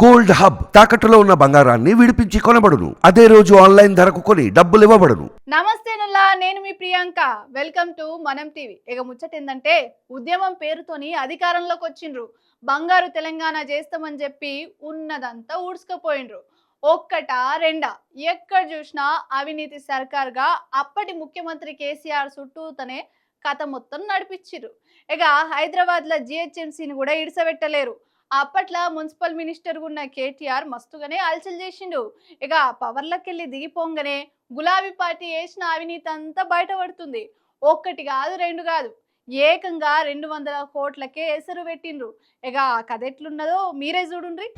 Gold hub తాకట్టులో ఉన్న బంగారాన్ని విడిపించి కొనబడును. అదే రోజు ఆన్లైన్ ధరకు కొని డబ్బులు ఇవ్వబడును. నమస్తే నల్లా నేను మీ Priyanka. Welcome to Manam TV. ఇక ముచ్చట ఏంటంటే ఉద్యమం పేరుతోని అధికారంలోకి వచ్చిండ్రు. బంగారు తెలంగాణ చేస్తామని చెప్పి ఉన్నదంతా ఊడ్చుకుపోయిండ్రు. ఒక్కట రెండా? ఎక్కడ చూసినా అవినీతి సర్కార్గా అప్పటి ముఖ్యమంత్రి కేసీఆర్ చుట్టూతనే కథ మొత్తం నడిపించిరు ఇక హైదరాబాద్లో జిహెచ్ఎంసీని కూడా ఇడిసబెట్టలేరు. అప్పట్లో మున్సిపల్ మినిస్టర్ ఉన్న కేటీఆర్ మస్తుగానే అలచల్ చేసిండు. ఇక పవర్లోకి వెళ్ళి దిగిపోగానే గులాబీ పార్టీ వేసిన అవినీతి అంతా బయటపడుతుంది. ఒక్కటి కాదు రెండు కాదు. ఏకంగా రెండు వందల కోట్లకే ఎసరు పెట్టిండ్రు. ఇక ఆ కథ ఎట్లున్నదో మీరే చూడుండ్రి.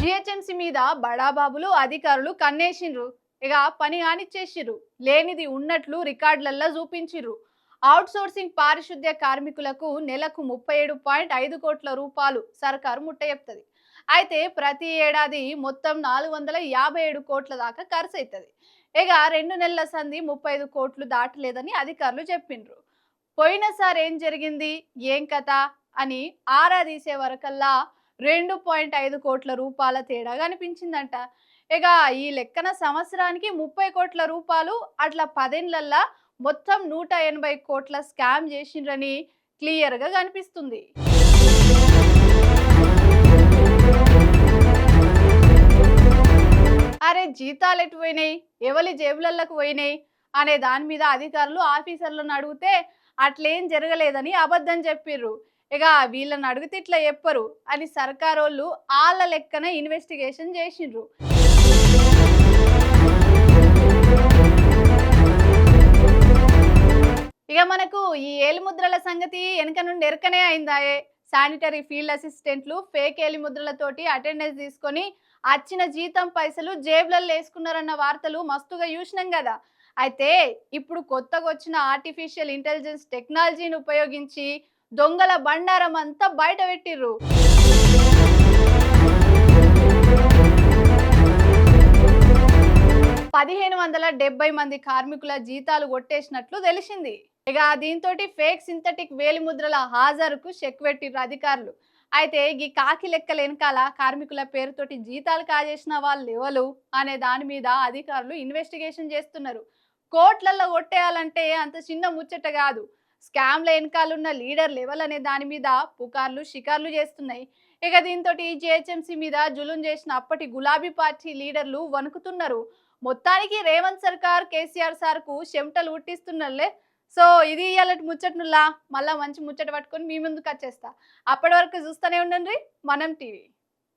జిహెచ్ఎంసీ మీద బడాబాబులు అధికారులు కన్నేసిండ్రు. ఇక పని కానిచ్చేసిర్రు. లేనిది ఉన్నట్లు రికార్డులల్లో చూపించిర్రు. అవుట్ సోర్సింగ్ పారిశుద్ధ్య కార్మికులకు నెలకు ముప్పై ఏడు పాయింట్ ఐదు కోట్ల రూపాయలు సర్కారు ముట్టయెప్తుంది అయితే ప్రతి ఏడాది మొత్తం నాలుగు వందల యాభై ఏడు కోట్ల దాకా ఖర్చు అవుతుంది ఇక రెండు నెలల సంధి ముప్పై ఐదు కోట్లు దాటలేదని అధికారులు చెప్పిండ్రు పోయినసారి ఏం జరిగింది? ఏం కథ? అని ఆరా తీసే వరకల్లా రెండు పాయింట్ ఐదు కోట్ల రూపాయల తేడా కనిపించిందంట. ఇక ఈ లెక్కన సంవత్సరానికి ముప్పై కోట్ల రూపాయలు అట్లా పదేళ్ళల్లా మొత్తం నూట ఎనభై కోట్ల స్కామ్ చేసిండ్రని క్లియర్గా కనిపిస్తుంది. అరే జీతాలు ఎటు పోయినాయి? ఎవరి జేబులలోకి పోయినాయి? అనే దాని మీద అధికారులు ఆఫీసర్లను అడిగితే అట్లేం జరగలేదని అబద్ధం చెప్పిర్రు. ఇక వీళ్ళని అడిగితే ఇట్లా చెప్పరు అని సర్కారోళ్ళు వాళ్ళ లెక్కన ఇన్వెస్టిగేషన్ చేసిండ్రు. మనకు ఈ ఏలిముద్రల సంగతి వెనక నుండి ఎరకనే అయిందాయే శానిటరీ ఫీల్డ్ అసిస్టెంట్లు ఫేక్ ఏలిముద్రలతోటి అటెండెన్స్ తీసుకొని వచ్చిన జీతం పైసలు జేబులలో వేసుకున్నారన్న వార్తలు మస్తుగా చూసినాం కదా. అయితే ఇప్పుడు కొత్తగా వచ్చిన ఆర్టిఫిషియల్ ఇంటెలిజెన్స్ టెక్నాలజీని ఉపయోగించి దొంగల బండారం అంతా బయట పెట్టిర్రు. పదిహేను వందల డెబ్బై మంది కార్మికుల జీతాలు కొట్టేసినట్లు తెలిసింది. ఇక దీంతో ఫేక్ సింథటిక్ వేలిముద్రల హాజరుకు చెక్ పెట్టిర్రు అధికారులు. అయితే ఈ కాకి లెక్కల వెనకాల కార్మికుల పేరుతోటి జీతాలు కాజేసిన వాళ్ళు ఎవరు అనే దాని మీద అధికారులు ఇన్వెస్టిగేషన్ చేస్తున్నారు. కోట్లల్లో కొట్టేయాలంటే అంత చిన్న ముచ్చట కాదు. స్కామ్ల వెనకాలన్న లీడర్ లెవెల్ అనే దాని మీద పుకార్లు షికార్లు చేస్తున్నాయి. ఇక దీంతో జిహెచ్ఎంసీ మీద జులుం చేసిన అప్పటి గులాబీ పార్టీ లీడర్లు వణుకుతున్నారు. మొత్తానికి రేవంత్ సర్కార్ కేసీఆర్ సార్కు చెమటలు ఉట్టిస్తున్నారులే సో ఇది ఇవాళ ముచ్చట్నులా? మళ్ళీ మంచి ముచ్చట పట్టుకొని మీ ముందుకు వచ్చేస్తా అప్పటి వరకు చూస్తూనే ఉండండి. మనం టీవీ.